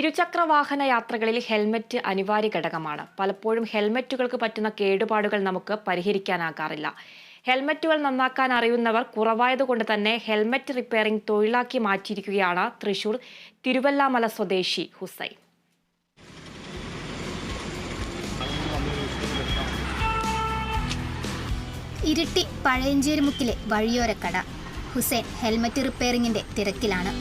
ഇരുചക്ര വാഹന യാത്രകളിൽ ഹെൽമറ്റ് അനിവാര്യ ഘടകമാണ്. പലപ്പോഴും ഹെൽമറ്റുകൾക്ക് പറ്റുന്ന കേടുപാടുകൾ നമുക്ക് പരിഹരിക്കാനാകാറില്ല. ഹെൽമറ്റുകൾ നന്നാക്കാൻ അറിയുന്നവർ കുറവായതുകൊണ്ട് തന്നെ ഹെൽമറ്റ് റിപ്പയറിംഗ് തൊഴിലാക്കി മാറ്റിയിരിക്കുകയാണ് തൃശൂർ തിരുവല്ലാമല സ്വദേശി ഹുസൈൻ. ഇരിട്ടി പഴയഞ്ചേരിമുക്കിലെ വഴിയോരക്കട. ഹുസൈൻ ഹെൽമറ്റ് റിപ്പയറിംഗിന്റെ തിരക്കിലാണ്.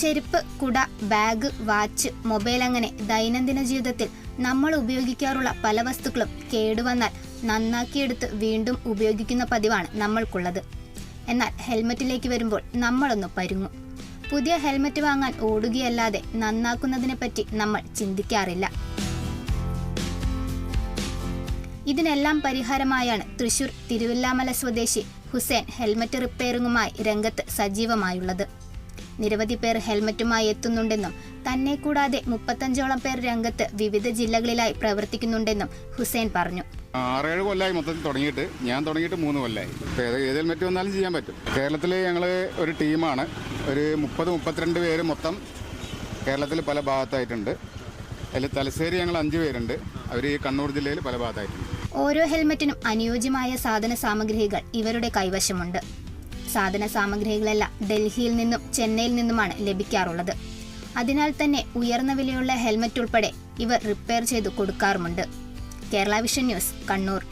ചെരുപ്പ് കുട ബാഗ് വാച്ച് മൊബൈൽ അങ്ങനെ ദൈനംദിന ജീവിതത്തിൽ നമ്മൾ ഉപയോഗിക്കാറുള്ള പല വസ്തുക്കളും കേടുവന്നാൽ നന്നാക്കിയെടുത്ത് വീണ്ടും ഉപയോഗിക്കുന്ന പതിവാണ് നമ്മൾക്കുള്ളത്. എന്നാൽ ഹെൽമറ്റിലേക്ക് വരുമ്പോൾ നമ്മളൊന്ന് പരുങ്ങും. പുതിയ ഹെൽമറ്റ് വാങ്ങാൻ ഓടുകയല്ലാതെ നന്നാക്കുന്നതിനെ പറ്റി നമ്മൾ ചിന്തിക്കാറില്ല. ഇതിനെല്ലാം പരിഹാരമായാണ് തൃശൂർ തിരുവല്ലാമല സ്വദേശി ഹുസൈൻ ഹെൽമറ്റ് റിപ്പയറിംഗുമായി രംഗത്ത് സജീവമായുള്ളത്. നിരവധി പേർ ഹെൽമറ്റുമായി എത്തുന്നുണ്ടെന്നും തന്നെ കൂടാതെ മുപ്പത്തഞ്ചോളം പേർ രംഗത്ത് വിവിധ ജില്ലകളിലായി പ്രവർത്തിക്കുന്നുണ്ടെന്നും ഹുസൈൻ പറഞ്ഞു. ആറേഴ് കൊല്ലമായി മൊത്തത്തിൽ തുടങ്ങിയിട്ട് ഞാൻ തുടങ്ങിയിട്ട് മൂന്ന് കൊല്ലമായി ഏത് ഹെൽമെറ്റ് വന്നാലും ചെയ്യാൻ പറ്റും. കേരളത്തിലെ ഞങ്ങൾ ഒരു ടീമാണ്. ഒരു മുപ്പത് മുപ്പത്തിരണ്ട് പേര് മൊത്തം കേരളത്തിൽ പല ഭാഗത്തായിട്ടുണ്ട്. അതിൽ തലശ്ശേരി ഞങ്ങൾ അഞ്ച് പേരുണ്ട്. അവർ ഈ കണ്ണൂർ ജില്ലയിൽ പല ഭാഗത്തായിട്ടുണ്ട്. ഓരോ ഹെൽമെറ്റിനും അനുയോജ്യമായ സാധന സാമഗ്രികൾ ഇവരുടെ കൈവശമുണ്ട്. സാധന സാമഗ്രികളെല്ലാം ഡൽഹിയിൽ നിന്നും ചെന്നൈയിൽ നിന്നുമാണ് ലഭിക്കാറുള്ളത്. അതിനാൽ തന്നെ ഉയർന്ന വിലയുള്ള ഹെൽമറ്റ് ഉൾപ്പെടെ ഇവർ റിപ്പയർ ചെയ്തു കൊടുക്കാറുമുണ്ട്. Kerala vision news Kannur.